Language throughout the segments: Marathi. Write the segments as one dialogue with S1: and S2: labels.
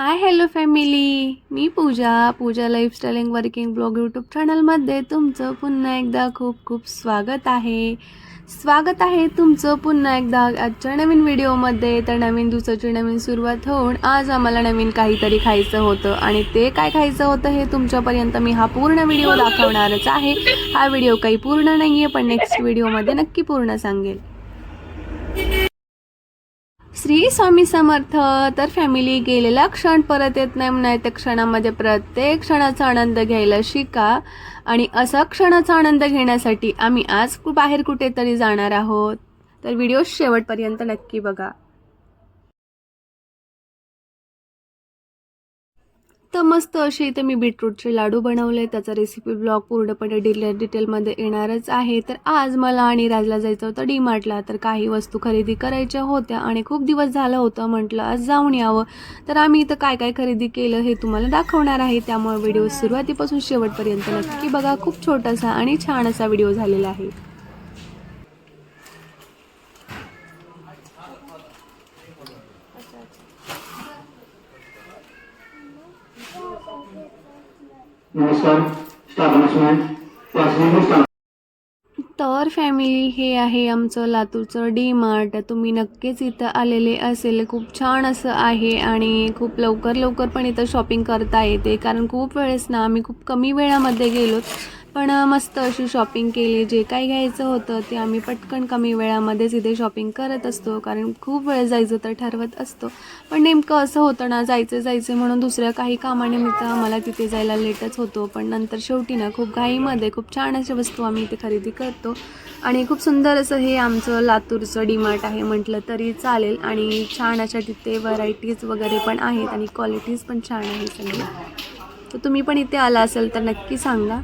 S1: हाय हॅलो फॅमिली मी Pooja. Pooja lifestyle working blog YouTube चॅनलमध्ये तुमचं पुन्हा एकदा खूप खूप स्वागत आहे. स्वागत आहे तुमचं पुन्हा एकदा आजच्या नवीन व्हिडिओमध्ये तर नवीन दिवसाची नवीन सुरुवात होऊन आज आम्हाला नवीन काहीतरी खायचं होतं आणि ते काय खायचं होतं हे तुमच्यापर्यंत मी हा पूर्ण व्हिडिओ दाखवणारच आहे. हा व्हिडिओ काही पूर्ण नाही आहे पण नेक्स्ट व्हिडिओमध्ये नक्की पूर्ण सांगेल. श्री स्वामी समर्थ तर फॅमिली गेलेला क्षण परत येत नाही म्हणा त्या क्षणामध्ये प्रत्येक क्षणाचा आनंद घ्यायला शिका. आणि असा क्षणाचा आनंद घेण्यासाठी आम्ही आज बाहेर कुठेतरी जाणार आहोत. तर व्हिडिओ शेवटपर्यंत नक्की बघा. तर मस्त असे इथे मी बीटरूटचे लाडू बनवले. त्याचा रेसिपी ब्लॉग पूर्णपणे डिले डिटेलमध्ये येणारच आहे. तर आज मला आणि राजला जायचं होतं डीमार्टला तर काही वस्तू खरेदी करायच्या होत्या आणि खूप दिवस झालं होतं. म्हटलं आज जाऊन यावं. तर आम्ही इथं काय काय खरेदी केलं हे तुम्हाला दाखवणार आहे. त्यामुळे व्हिडिओ सुरुवातीपासून शेवटपर्यंत नक्की बघा. खूप छोटासा आणि छान असा व्हिडिओ झालेला आहे.
S2: नमस्कार
S1: तर फॅमिली हे आहे आमचं लातूरचं डी मार्ट तुम्ही नक्कीच इथं आलेले असेल. खूप छान असं आहे आणि खूप लवकर लवकर पण इथं शॉपिंग करता येते. कारण खूप वेळेस ना आम्ही खूप कमी वेळामध्ये गेलो. पण मस्त अशी शॉपिंग केली. जे काही घ्यायचं होतं ते आम्ही पटकन कमी वेळामध्येच इथे शॉपिंग करत असतो. कारण खूप वेळ जायचं तर ठरवत असतो. पण नेमकं असं होतं ना जायचं जायचं म्हणून दुसऱ्या काही कामानिमित्त आम्हाला तिथे जायला लेटच होतो. पण नंतर शेवटी ना खूप घाईमध्ये खूप छान अशा वस्तू आम्ही इथे खरेदी करतो. आणि खूप सुंदर असं हे आमचं लातूरचं डीमार्ट आहे म्हटलं तरी चालेल. आणि छान अशा तिथे व्हरायटीज वगैरे पण आहेत आणि क्वालिटीज पण छान आहे सगळी. तर तुम्ही पण इथे आला असेल तर नक्की सांगा.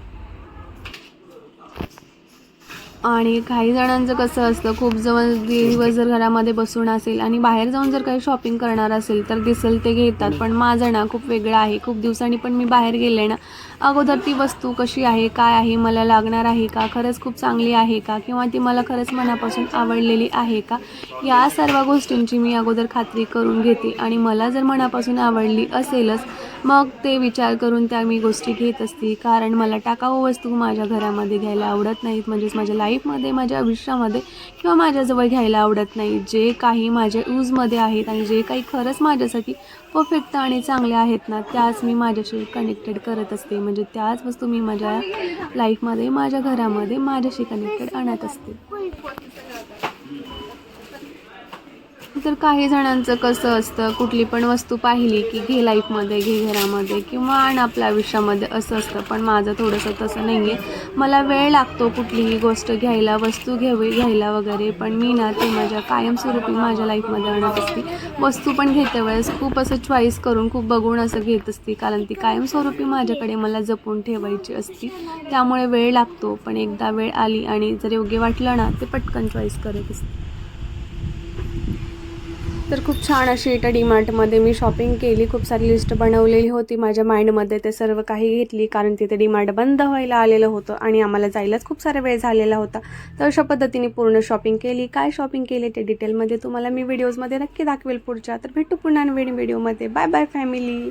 S1: आणि काही जणांचं कसं असतं खूप जवळ दिवस जर घरामध्ये बसून असेल आणि बाहेर जाऊन जर काही शॉपिंग करणार असेल तर दिसेल ते घेतात. पण माझं ना खूप वेगळं आहे. खूप दिवसांनी पण मी बाहेर गेले ना अगोदर ती वस्तू कशी आहे काय आहे मला लागणार आहे का खरंच खूप चांगली आहे का किंवा ती मला खरंच मनापासून आवडलेली आहे का या सर्व गोष्टींची मी अगोदर खात्री करून घेते. आणि मला जर मनापासून आवडली असेलच मग ते विचार करून त्या मी गोष्टी घेत असते. कारण मला टाकाऊ वस्तू माझ्या घरामध्ये घ्यायला आवडत नाहीत. म्हणजेच माझ्या लाईफ लाईफमध्ये माझ्या आयुष्यामध्ये किंवा माझ्याजवळ घ्यायला आवडत नाही. जे काही माझ्या यूजमध्ये आहेत आणि जे काही खरंच माझ्यासाठी परफेक्ट आणि चांगले आहेत ना त्याच मी माझ्याशी कनेक्टेड करत असते. म्हणजे त्याच वस्तू मी माझ्या लाईफमध्ये माझ्या घरामध्ये माझ्याशी कनेक्टेड आणत असते. तर काही जणांचं कसं असतं कुठली पण वस्तू पाहिली की घे लाईफमध्ये घे घरामध्ये किंवा आण आपल्या आयुष्यामध्ये असं असतं. पण माझं थोडंसं तसं नाही आहे मला वेळ लागतो कुठलीही गोष्ट घ्यायला वस्तू घ्यावी घ्यायला वगैरे. पण मी ना ते माझ्या कायमस्वरूपी माझ्या लाईफमध्ये आणत असते. वस्तू पण घेते वेळेस. खूप असं चॉईस करून खूप बघून असं घेत असते. कारण ती कायमस्वरूपी माझ्याकडे मला जपून ठेवायची असती. त्यामुळे वेळ लागतो. पण एकदा वेळ आली आणि जर योग्य वाटलं ना ते पटकन चॉईस करत असते. तर खूप छान अशी इथं डीमार्टमध्ये मी शॉपिंग केली. खूप सारी लिस्ट बनवलेली होती. माझ्या माइंडमध्ये ते सर्व काही घेतली कारण तिथे डीमार्ट बंद व्हायला आलेलं होतं आणि आम्हाला जायलाच खूप सारा वेळ झालेला होता. तर अशा पद्धतीने पूर्ण शॉपिंग केली. काय शॉपिंग केली ते डिटेलमध्ये तुम्हाला मी व्हिडिओजमध्ये नक्की दाखवेल पुढच्या. तर भेटू पुन्हा नवीन व्हिडिओमध्ये बाय बाय फॅमिली